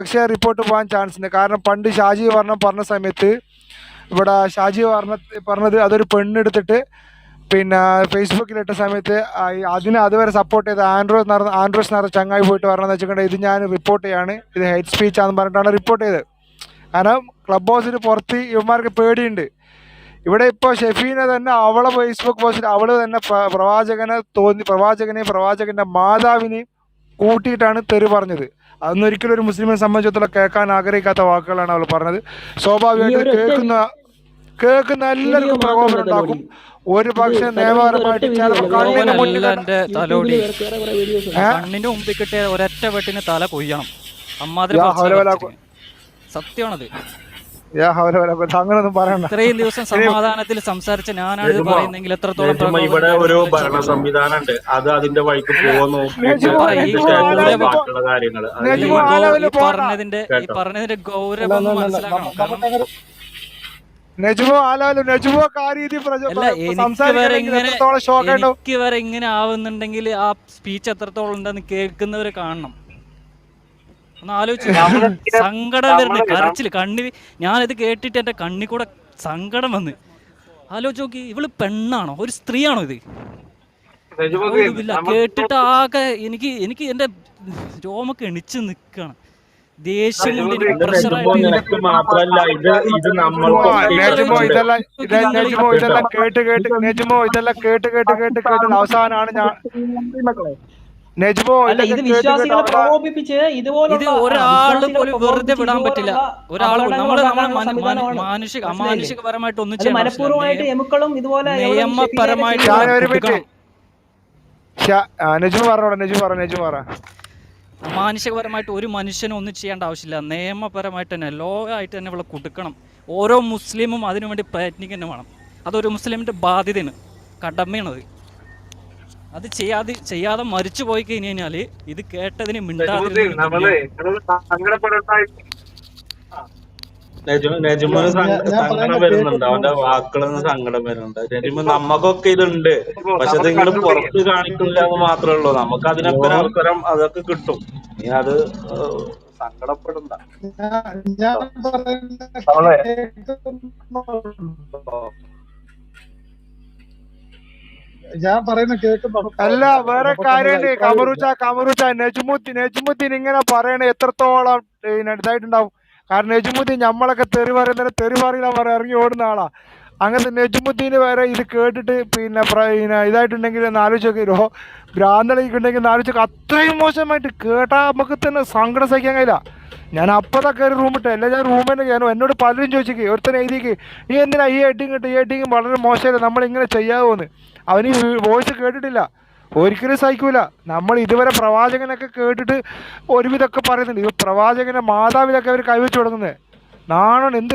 പക്ഷേ റിപ്പോർട്ട് പോകാൻ ചാൻസ് ഉണ്ട്. കാരണം പണ്ട് ഷാജി വർണം പറഞ്ഞ സമയത്ത് ഇവിടെ ഷാജി വർണ പറഞ്ഞത് അതൊരു പെണ്ണെടുത്തിട്ട് പിന്നെ ഫേസ്ബുക്കിലിട്ട സമയത്ത് അതിന് അതുവരെ സപ്പോർട്ട് ചെയ്ത് ആൻഡ്രോസ് നടന്ന ആൻഡ്രോസ് നടന്ന ചങ്ങായി പോയിട്ട് പറഞ്ഞതെന്ന് വെച്ചിട്ടുണ്ടെങ്കിൽ ഇത് ഞാൻ റിപ്പോർട്ട് ചെയ്യാണ്. ഇത് ഹെയ്റ്റ് സ്പീച്ചാന്ന് പറഞ്ഞിട്ടാണ് റിപ്പോർട്ട് ചെയ്തത്. കാരണം ക്ലബ് ഹൗസിന് പുറത്ത് ഇവന്മാർക്ക് പേടിയുണ്ട്. ഇവിടെ ഇപ്പോൾ ഷെഫീനെ തന്നെ അവളെ ഫേസ്ബുക്ക് പോസ്റ്റിൽ അവൾ തന്നെ പ്രവാചകനെ തോന്നി പ്രവാചകനെയും പ്രവാചകന്റെ മാതാവിനെയും കൂട്ടിയിട്ടാണ് തെറി പറഞ്ഞത്. അതൊന്നും ഒരിക്കലും ഒരു മുസ്ലിമിനെ സംബന്ധിച്ചിടത്തോളം കേൾക്കാൻ ആഗ്രഹിക്കാത്ത വാക്കുകളാണ് അവൾ പറഞ്ഞത്. സ്വാഭാവികമായിട്ട് കേൾക്കുന്ന കേൾക്കുന്ന എല്ലാവർക്കും പ്രകോപനം ഉണ്ടാക്കും. ഒരു പക്ഷേ നിയമപരമായിട്ട് ചിലപ്പോൾ കണ്ണിന് മുന്നിൽ പ്രകോപനമല്ല കണ്ട- എന്റെ തലോടി കണ്ണിന്റെ മുമ്പിൽ കിട്ടിയ ഒരൊറ്റ വെട്ടിന് തല കൊയ്യണം. അമ്മാതിരി. സത്യമാണത്. അങ്ങനൊന്നും പറയണ്ട. ഇത്രയും ദിവസം സമാധാനത്തിൽ സംസാരിച്ച ഞാനാണ് ഇത് പറയുന്നെങ്കിൽ എത്രത്തോളം ഇവിടെ ഒരു ഭരണ സംവിധാനം ഉണ്ട് അത് അതിന്റെ വഴിക്ക് അത് ഈ. പറഞ്ഞതിന്റെ ഈ കേട്ടോ. പറഞ്ഞതിന്റെ ഗൗരവം മനസ്സിലാക്കണം. കാരണം ആലാലു എനിക്ക് വരെ ഇങ്ങനെ ആവുന്നുണ്ടെങ്കിൽ ആ സ്പീച്ച് എത്രത്തോളം ഉണ്ടെന്ന് കേൾക്കുന്നവര് കാണണം. ഒന്ന് ആലോചിച്ച് സങ്കടം വരുന്നു. കരച്ചിൽ കണ്ണി ഞാനിത് കേട്ടിട്ട് എന്റെ കണ്ണി കൂടെ സങ്കടം വന്ന്. ആലോചിച്ച് നോക്കി ഇവൾ പെണ്ണാണോ? ഒരു സ്ത്രീയാണോ ഇത്? ഇല്ല. കേട്ടിട്ട് ആകെ എനിക്ക് എനിക്ക് എന്റെ രോമൊക്കെ എണിച്ച് നിക്കാണ്. ദേഷ്യം കേട്ട് കേട്ട് നജുമോ ഇതെല്ലാം കേട്ട് കേട്ട് കേട്ട് കേട്ട് അവസാനാണ് ഞാൻ ഇത് വിശ്വാസികളെ പ്രകോപിപ്പിച്ച് ഇതുപോലെ ഇത് ഒരാൾ പോലും വെറുതെ വിടാൻ പറ്റില്ല. ഒരാളും നമ്മൾ. മാനുഷിക അമാനുഷികപരമായിട്ട് ഒന്നും മനഃപൂർവമായിട്ട് എമുക്കളും ഇതുപോലെ നിയമപരമായിട്ട് മാനുഷികപരമായിട്ട് ഒരു മനുഷ്യനും ഒന്നും ചെയ്യേണ്ട ആവശ്യമില്ല. നിയമപരമായിട്ട് തന്നെ ലോ ആയിട്ട് തന്നെ ഇവിടെ കൊടുക്കണം. ഓരോ മുസ്ലിമും അതിനുവേണ്ടി പ്രയത്നിക്കുന്നു വേണം അതൊരു മുസ്ലിമിന്റെ ബാധ്യതയാണ്. കടമയാണത്. അത് ചെയ്യാതെ ചെയ്യാതെ മരിച്ചു പോയി കഴിഞ്ഞു കഴിഞ്ഞാൽ ഇത് കേട്ടതിന് നമ്മക്കൊക്കെ സങ്കടം വരുന്നുണ്ട്. അവന്റെ സങ്കടം വരുന്നുണ്ട്. നമുക്കൊക്കെ ഇതുണ്ട്. പക്ഷെ അത് നിങ്ങൾ പുറത്ത് കാണിക്കില്ല എന്ന് മാത്രമേ ഉള്ളൂ. നമുക്ക് അതിനൊക്കെ അവസരം അതൊക്കെ കിട്ടും. നീ അത് സങ്കടപ്പെടണ്ട. ഞാൻ? ഞാൻ പറയുന്ന കേൾക്കുന്നു അല്ല വേറെ കാര്യമുണ്ട് കമറുച്ച കമറുച്ച നജ്മുദ്ദീൻ. നജ്മുദ്ദീൻ ഇങ്ങനെ പറയണ എത്രത്തോളം ഇതായിട്ടുണ്ടാവും. കാരണം നജ്മുദ്ദീൻ നമ്മളൊക്കെ തെറി പറയുന്നതിന് തെറി പറയില്ല പറയാൻ ഇറങ്ങി ഓടുന്ന ആളാ. അങ്ങനത്തെ നജുമുദ്ദീന് വരെ ഇത് കേട്ടിട്ട് പിന്നെ ഇതായിട്ടുണ്ടെങ്കിൽ ഒന്ന് ആലോചിച്ച് ഭ്രാന്തളിക്കുണ്ടെങ്കിൽ ഒന്ന് ആലോചിച്ച് അത്രയും മോശമായിട്ട് കേട്ടാ നമുക്ക് തന്നെ സങ്കടം സഹിക്കാൻ കഴിയില്ല. ഞാൻ അപ്പതാ കയറി റൂമിട്ട് അല്ല ഞാൻ റൂമിൽ തന്നെ ഞാൻ എന്നോട് പലരും ചോദിച്ചേക്ക് ഒരുത്തൻ എഴുതിക്ക് നീ എന്തിനാ ഈ എഡിങ് ഇട്ട്? ഈ എഡിങ് വളരെ മോശമല്ല? നമ്മളിങ്ങനെ ചെയ്യാവോന്ന്. അവൻ ഈ വോയിസ് കേട്ടിട്ടില്ല. ഒരിക്കലും സഹിക്കൂല. നമ്മൾ ഇതുവരെ പ്രവാചകനൊക്കെ കേട്ടിട്ട് ഒരുവിധമൊക്കെ പറയുന്നുണ്ട്. ഇത് പ്രവാചകന്റെ മാതാവിലൊക്കെ അവർ കൈവച്ച് തുടങ്ങുന്നത് നാണോ എന്ത്